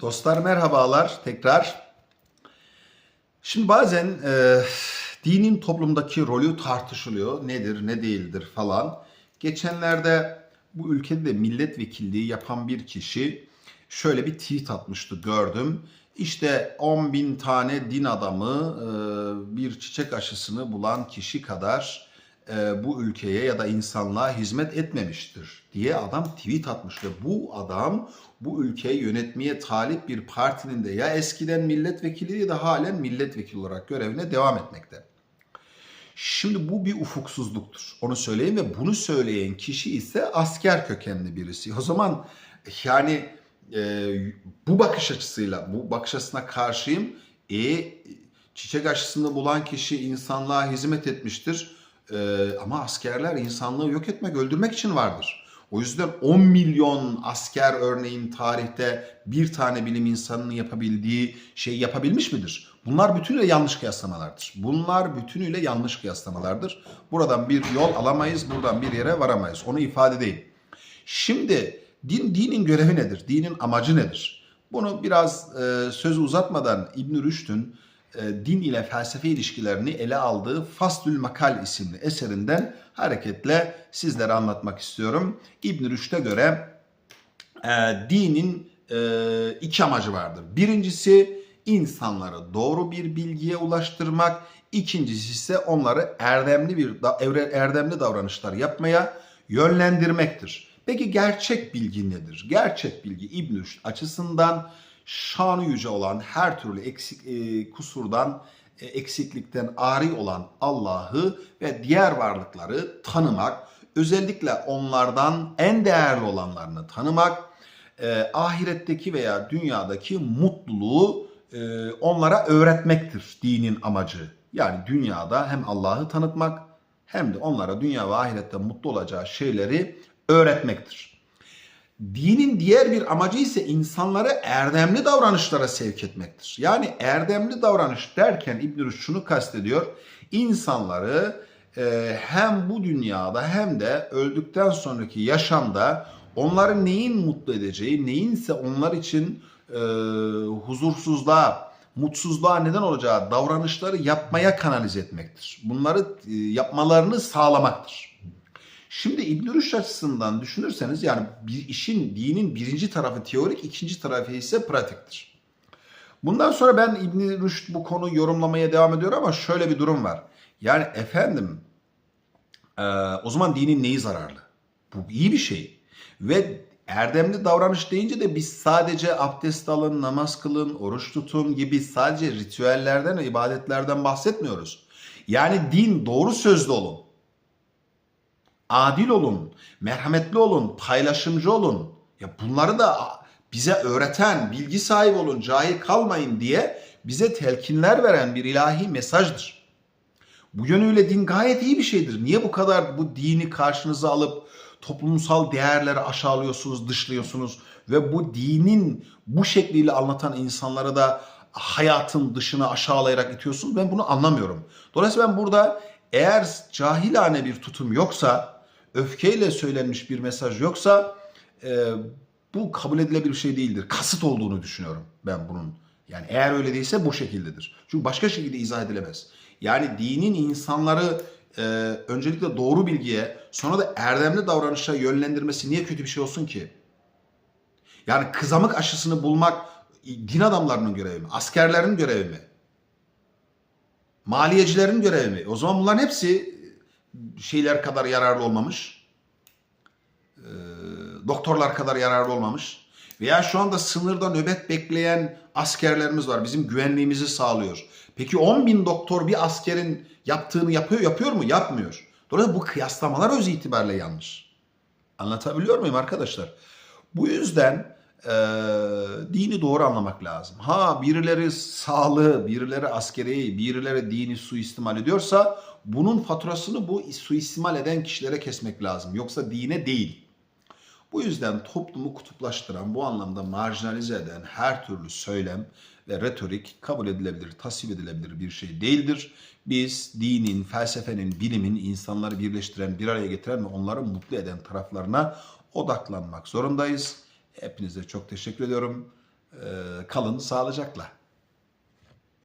Dostlar merhabalar tekrar. Şimdi bazen e, dinin toplumdaki rolü tartışılıyor. Nedir, ne değildir falan. Geçenlerde bu ülkede de milletvekilliği yapan bir kişi şöyle bir tweet atmıştı gördüm. İşte 10 bin tane din adamı e, bir çiçek aşısını bulan kişi kadar e, bu ülkeye ya da insanlığa hizmet etmemiştir diye adam tweet atmış ve bu adam bu ülkeyi yönetmeye talip bir partinin de ya eskiden milletvekili ya da halen milletvekili olarak görevine devam etmekte. Şimdi bu bir ufuksuzluktur. Onu söyleyeyim ve bunu söyleyen kişi ise asker kökenli birisi. O zaman yani e, bu bakış açısıyla, bu bakış açısına karşıyım. E, çiçek aşısını bulan kişi insanlığa hizmet etmiştir. E, ama askerler insanlığı yok etmek, öldürmek için vardır. O yüzden 10 milyon asker örneğin tarihte bir tane bilim insanının yapabildiği şey yapabilmiş midir? Bunlar bütünüyle yanlış kıyaslamalardır. Bunlar bütünüyle yanlış kıyaslamalardır. Buradan bir yol alamayız, buradan bir yere varamayız. Onu ifade değil. Şimdi din dinin görevi nedir? Dinin amacı nedir? Bunu biraz e, sözü uzatmadan İbn Rüşd'ün din ile felsefe ilişkilerini ele aldığı Faslül Makal isimli eserinden hareketle sizlere anlatmak istiyorum. İbn Rüşd'e göre e, dinin e, iki amacı vardır. Birincisi insanları doğru bir bilgiye ulaştırmak, ikincisi ise onları erdemli bir erdemli davranışlar yapmaya yönlendirmektir. Peki gerçek bilgi nedir? Gerçek bilgi İbn Rüşd açısından şanı yüce olan her türlü eksik e, kusurdan e, eksiklikten ari olan Allah'ı ve diğer varlıkları tanımak, özellikle onlardan en değerli olanlarını tanımak, e, ahiretteki veya dünyadaki mutluluğu e, onlara öğretmektir dinin amacı. Yani dünyada hem Allah'ı tanıtmak hem de onlara dünya ve ahirette mutlu olacağı şeyleri öğretmektir. Dinin diğer bir amacı ise insanları erdemli davranışlara sevk etmektir. Yani erdemli davranış derken İbn Rüşd şunu kastediyor. İnsanları e, hem bu dünyada hem de öldükten sonraki yaşamda onları neyin mutlu edeceği, neyinse onlar için e, huzursuzluğa, mutsuzluğa neden olacağı davranışları yapmaya kanalize etmektir. Bunları e, yapmalarını sağlamaktır. Şimdi İbn Rüşd açısından düşünürseniz yani bir işin dinin birinci tarafı teorik, ikinci tarafı ise pratiktir. Bundan sonra ben İbn Rüşd bu konuyu yorumlamaya devam ediyor ama şöyle bir durum var. Yani efendim e, o zaman dinin neyi zararlı? Bu iyi bir şey. Ve erdemli davranış deyince de biz sadece abdest alın, namaz kılın, oruç tutun gibi sadece ritüellerden ibadetlerden bahsetmiyoruz. Yani din doğru sözlü olun adil olun, merhametli olun, paylaşımcı olun. Ya bunları da bize öğreten, bilgi sahibi olun, cahil kalmayın diye bize telkinler veren bir ilahi mesajdır. Bu yönüyle din gayet iyi bir şeydir. Niye bu kadar bu dini karşınıza alıp toplumsal değerleri aşağılıyorsunuz, dışlıyorsunuz ve bu dinin bu şekliyle anlatan insanları da hayatın dışına aşağılayarak itiyorsunuz? Ben bunu anlamıyorum. Dolayısıyla ben burada eğer cahilane bir tutum yoksa, öfkeyle söylenmiş bir mesaj yoksa e, bu kabul edilebilir bir şey değildir. Kasıt olduğunu düşünüyorum ben bunun. Yani eğer öyle değilse bu şekildedir. Çünkü başka şekilde izah edilemez. Yani dinin insanları e, öncelikle doğru bilgiye sonra da erdemli davranışa yönlendirmesi niye kötü bir şey olsun ki? Yani kızamık aşısını bulmak din adamlarının görevi mi? Askerlerin görevi mi? Maliyecilerin görevi mi? O zaman bunların hepsi şeyler kadar yararlı olmamış. Ee, doktorlar kadar yararlı olmamış. Veya şu anda sınırda nöbet bekleyen askerlerimiz var. Bizim güvenliğimizi sağlıyor. Peki 10 bin doktor bir askerin yaptığını yapıyor, yapıyor mu? Yapmıyor. Dolayısıyla bu kıyaslamalar öz itibariyle yanlış. Anlatabiliyor muyum arkadaşlar? Bu yüzden e, dini doğru anlamak lazım. Ha birileri sağlığı, birileri askeriyi, birileri dini suistimal ediyorsa bunun faturasını bu suistimal eden kişilere kesmek lazım. Yoksa dine değil. Bu yüzden toplumu kutuplaştıran, bu anlamda marjinalize eden her türlü söylem ve retorik kabul edilebilir, tasvip edilebilir bir şey değildir. Biz dinin, felsefenin, bilimin insanları birleştiren, bir araya getiren ve onları mutlu eden taraflarına odaklanmak zorundayız. Hepinize çok teşekkür ediyorum. kalın sağlıcakla.